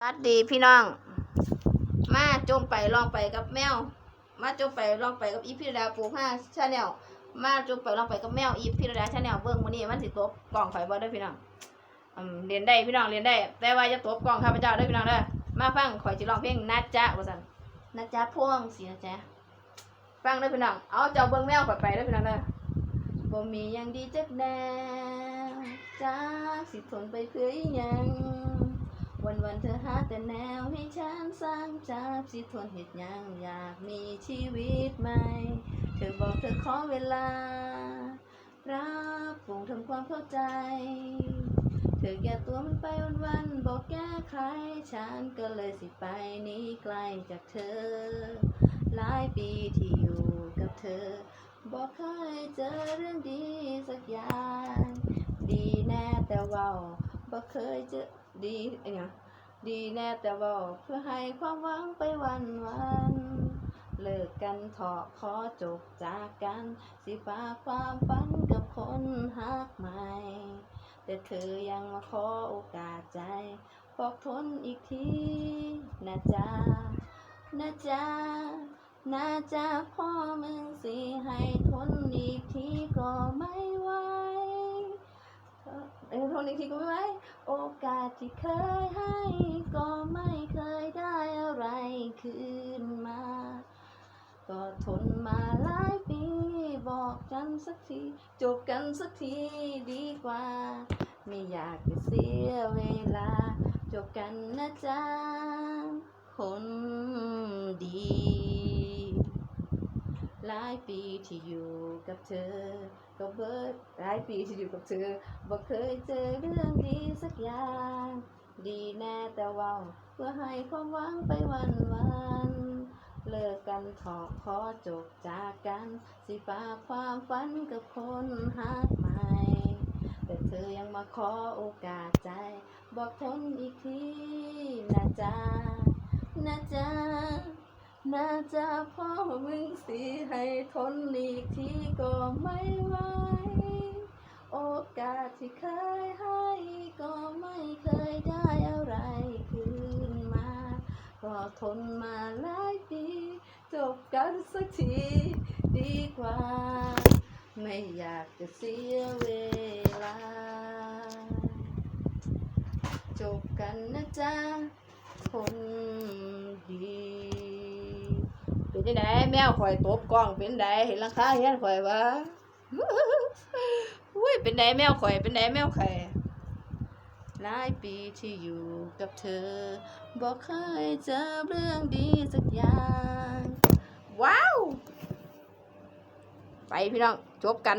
สวัสดีพี่น้อง มาจมไปลองไปกับแมว มาจมไปลองไปกับอีพิรดาปูห้าชาแนลมาจมไปลองไปกับแมวอีพิรดาชาแนลเบิ้งมือนี้มันสิตบกล่องไฟบ่ได้อพี่น้องเรียนได้พี่น้องเรียนได้ แต่ว่าจะตบกล่องข้าพเจ้าได้อพี่น้องเด้อมาฟังข่อยสิร้องเพลงนะจ๊ะว่าซั่นนะจ๊ะพ่วงสินะจ๊ะฟังด้อพี่น้องเอาเจ้าเบิ้งแมวข่อยไปด้อพี่น้องเด้อบ่มียังดีจักแนวจ้าสิทนไปเพื่ออีหยัง วันวันๆเธอหาแต่แนวให้ฉันสร้างจับสิทนเหตุยังอยากมีชีวิตใหม่ เธอบอกเธอขอเวลา รับปรุงทำความเข้าใจ เธอแก้ตัวมันไปวันวันๆบอกแก้ไขฉันก็เลยสิไปนี้ไกลจากเธอ หลายปีที่อยู่กับเธอ บอกเคยเจอเรื่องดีสักอย่าง ดีแน่แต่ว่า บ่เคยจอดีอะไรเงี้ยดีแน่แต่ว่าเพื่อให้ความหวังไปวันวันเลิกกันเถอะขอจบจากกัน สิฝากความฝันกับคนหักใหม่ แต่เธอยังมาขอโอกาสใจ บอกทนอีกทีนะจ๊ะนะจ๊ะนะจ๊ะพ่อมึงสิให้ทนอีกทีก็ไม่ ไหวเออทนอีกทีก็ไม่ไหวโอกาสที่เคยให้ ก็ไม่เคยได้อะไรคืนมา ก็ทนมาหลายปี บอกกันสักที จบกันสักทีดีกว่า ไม่อยากจะเสียเวลา จบกันนะจ๊ะายปีที่อยู่กับเธอ ก็เบิดหลายปีที่อยู่กับเธอบ่เคยเจอเรื่องดีสักอย่าง ดีแน่แต่ว่าเพื่อให้ความหวังไปวันวันเลิกกันเถอะขอจบจากกัน สิฝากความฝันกับคนหักใหม่ แต่เธอยังมาขอโอกาสใจ บอกทนอีกทีนะจ๊ะนะจ๊ะ น่าจะพ่อมึงสิให้ทนอีกทีก็ไม่ไหว โอกาสที่เคยให้ก็ไม่เคยได้อะไรคืนมา ก็ทนมาหลายปีจบกันสักทีดีกว่า ไม่อยากจะเสียเวลา จบกันนะจ๊ะคนดี เป็นยังไดแมวข่อยตบกล้องเป็นไดเห็นลังคาเฮียนข่อยวะอุ้ยเป็นไดแมวข่อยเป็นไดแมวข่อยหลายปีที่อยู่กับเธอ บอกเคยเจอเรื่องดีสักอย่าง ว้าว ไปพี่น้อง จบกัน